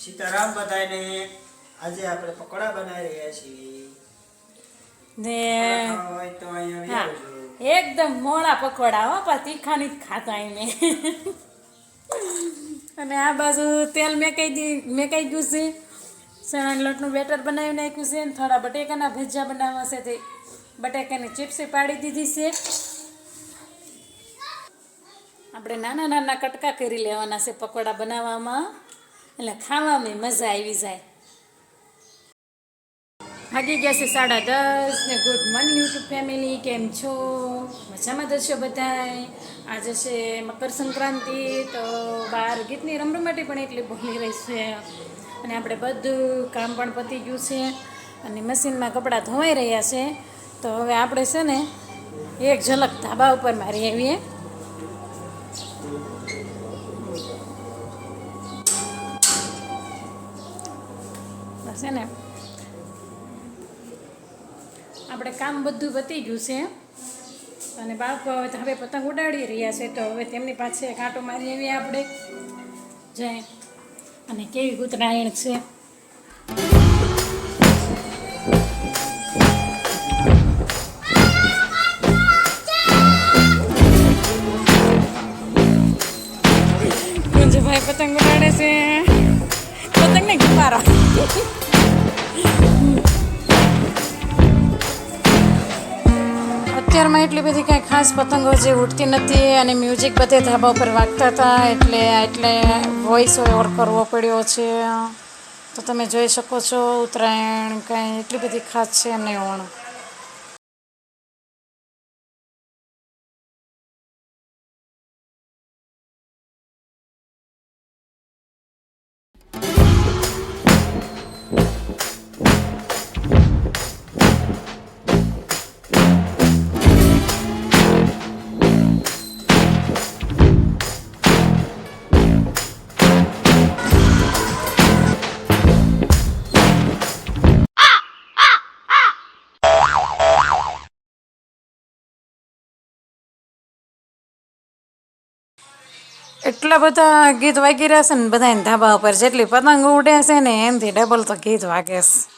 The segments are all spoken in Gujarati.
સીતારામ બધાને આજે આપણે પકોડા બનાવી રહ્યા છીએ. ને હોય તો અહીંયા એકદમ મોળા પકોડા હો પણ તીખાની જ ખાતા એને અને આ બાજુ તેલ મેકાઈ દી મેકાઈ ગયું છે. ચણાના લોટનું બેટર બનાવી નાખ્યું છે અને થોડા બટેકાના ભજીયા બનાવવા છે તે. બટેકાની ચિપ્સી પાડી દીધી છે. આપણે નાના નાના કટકા કરી લેવાના છે પકોડા બનાવવામાં. એટલે ખાવામાં મજા આવી જાય. ભાગી ગયા છે સાડા દસ ને ગુડ મોર્નિંગ યુટ્યુબ ફેમિલી, કેમ છો? મજામાં જશો બધાય? આજે છે મકર સંક્રાંતિ, તો બહાર ગીતની રમરમાટી પણ એટલી બોલી રહી છે. અને આપણે બધું કામ પણ પતી ગયું છે અને મશીનમાં કપડાં ધોવાઈ રહ્યા છે. તો હવે આપણે છે ને એક ઝલક ધાબા ઉપર મારી આવીએ. છે ને. આપણે કામ બધું પતી ગયું છે. અને બાળકો હવે હવે પતંગ ઉડાડી રહ્યા છે તો હવે તેમની પાસે કાંટો મારી આવીએ આપણે. જય. અને કેવી ઉત્તરાયણ છે. પતંગ ઉડાડે છે. પતંગ ને અત્યારમાં એટલી બધી કાંઈ ખાસ પતંગો જે ઉડતી નથી અને મ્યુઝિક બધે ધાબા ઉપર વાગતા હતા, એટલે એટલે વોઇસ ઓવર કરવો પડ્યો છે. તો તમે જોઈ શકો છો ઉત્તરાયણ, કાંઈ એટલી બધી ખાસ છે નહીં એટલા બધા ગીત વાગી રહ્યા છે ને બધાને ધાબા ઉપર જેટલી પતંગ ઉડે છે ને એનાથી ડબલ તો ગીત વાગે છે.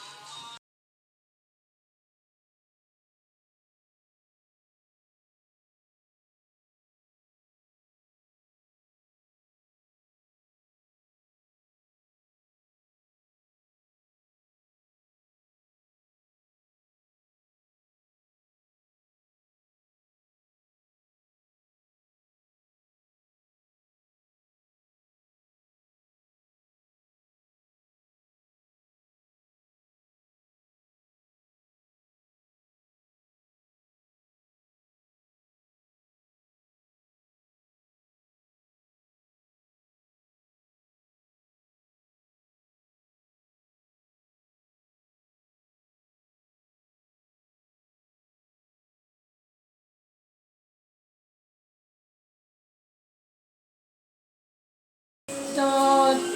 તો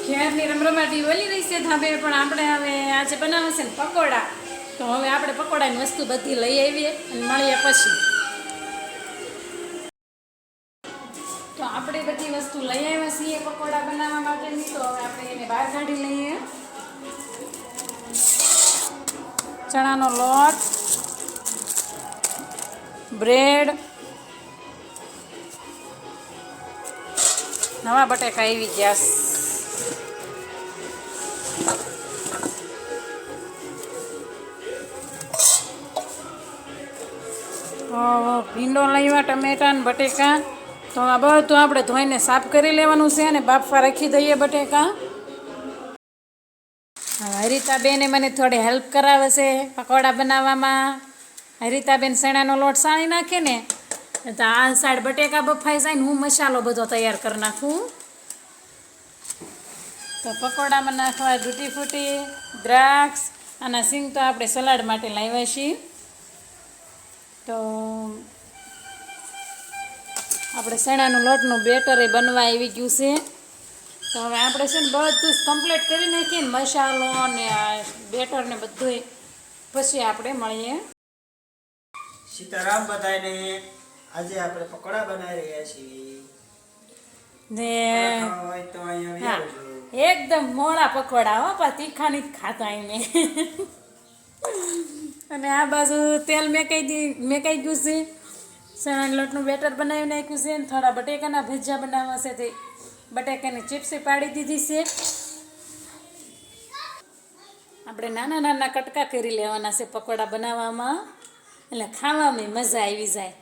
ખેરની રમરમાટી ઓલી રહી છે ધાબે, પણ આપણે હવે આજે બનાવે છે ને પકોડા. તો હવે આપણે પકોડાની વસ્તુ બધી લઈ આવીએ અને મળીએ પછી. તો આપણે બધી વસ્તુ લઈ આવ્યા છીએ પકોડા બનાવવા માટેની. તો હવે આપણે એને બહાર કાઢી લઈએ. ચણાનો લોટ, બ્રેડ નવા બટેકા આવી ગયા. ભીંડો લઈવા ટમેટા ને બટેકા. તો આ બધું આપણે ધોઈને સાફ કરી લેવાનું છે અને બાફવા રાખી દઈએ બટેકા. હરિતાબેને મને થોડી હેલ્પ કરાવે છે પકોડા બનાવવામાં. હરિતાબેન સેણાનો લોટ સાણી નાખે ને તો આ સાઈડ બટેકા બફાઈ જાય ને હું મસાલો બધો તૈયાર કરી નાખું. તો પકોડામાં નાખવા તૂટી ફૂટી, દ્રાક્ષ, અને સિંગ તો આપણે સલાડ માટે લાવ્યા છીએ. તો આપણે ચણાનું લોટનું બેટર એ બનવા આવી ગયું છે. તો હવે આપણે છે ને બધું જ કમ્પ્લીટ કરી નાખીએ ને મસાલો ને બેટર ને બધું પછી આપણે મળીએ. સીતારામ બધાને આજે આપણે પકોડા બનાવી રહ્યા છીએ. ને એકદમ મોળા પકોડા હો પણ તીખાની જ ખાતા એને અને આ બાજુ તેલ મેકાઈ દી મેકાઈ ગયું છે. ચણાના લોટનું બેટર બનાવી નાખ્યું છે અને થોડા બટેકાના ભજીયા બનાવવા છે તે. બટેકાની ચિપ્સી પાડી દીધી છે. આપણે નાના નાના કટકા કરી લેવાના છે પકોડા બનાવવામાં. એટલે ખાવામાં મજા આવી જાય.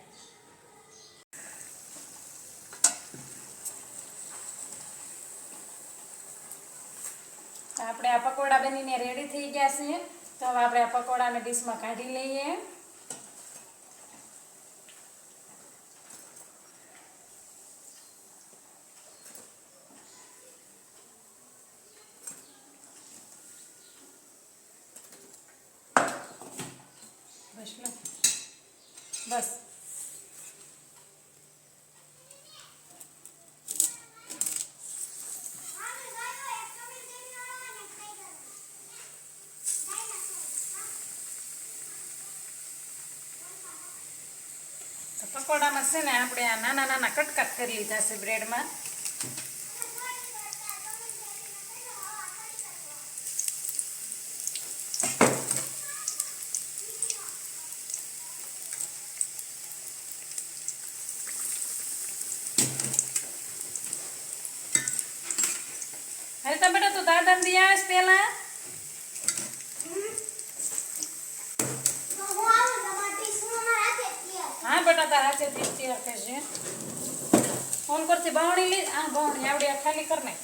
આપણે આ પકોડા બનીને રેડી થઈ ગયા છે. તો હવે આપણે આ પકોડાને ડીશમાં કાઢી લઈએ. બસ. પકોડામાં છે ને આપણે આ નાના નાના કટકા કરી લીધા છે બ્રેડમાં. અરે તો બેટા તું દાદા દિયા ಬಟಾಟಾಚೆ ತಿಂತೀವಿ ಎರಡು ಕೆ ಜಿ ಒಂದು ಕೊಡ್ತಿ ಬಾವಣಿಲಿ ಹಾಂ ಬಾವಣಿ ಯಾವಡಿ ಖಾಲಿ ಕರ್ನೆ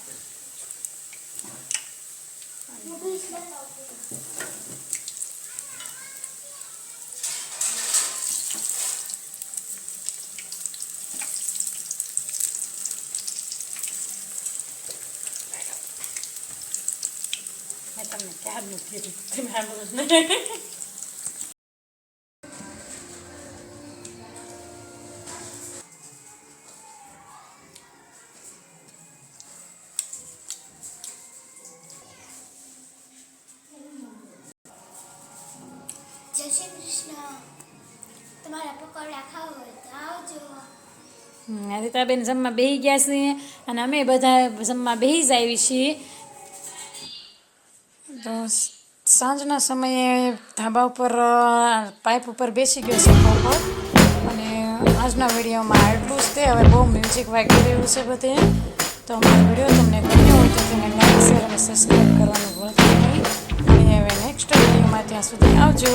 मैं तुमने क्या मिलती थी मैं बोलने તમારા પકોડા ખાવા રીતાબેન જમવા બેહી ગયા છીએ અને અમે બધા જમવા બેસી જ આવી છીએ. તો સાંજના સમયે ધાબા ઉપર પાઇપ ઉપર બેસી ગયો છે ઉપર અને આજના વિડીયોમાં આટલું જ તે. હવે બહુ મ્યુઝિક વાગી રહ્યું છે બધે. તો અમારો વીડિયો તમને ગમ્યો હોય તો તેને લાઈક શેર અને સબસ્ક્રાઈબ કરવાનું ભૂલતા નહીં. અને હવે નેક્સ્ટ વિડીયોમાં ત્યાં સુધી આવજો.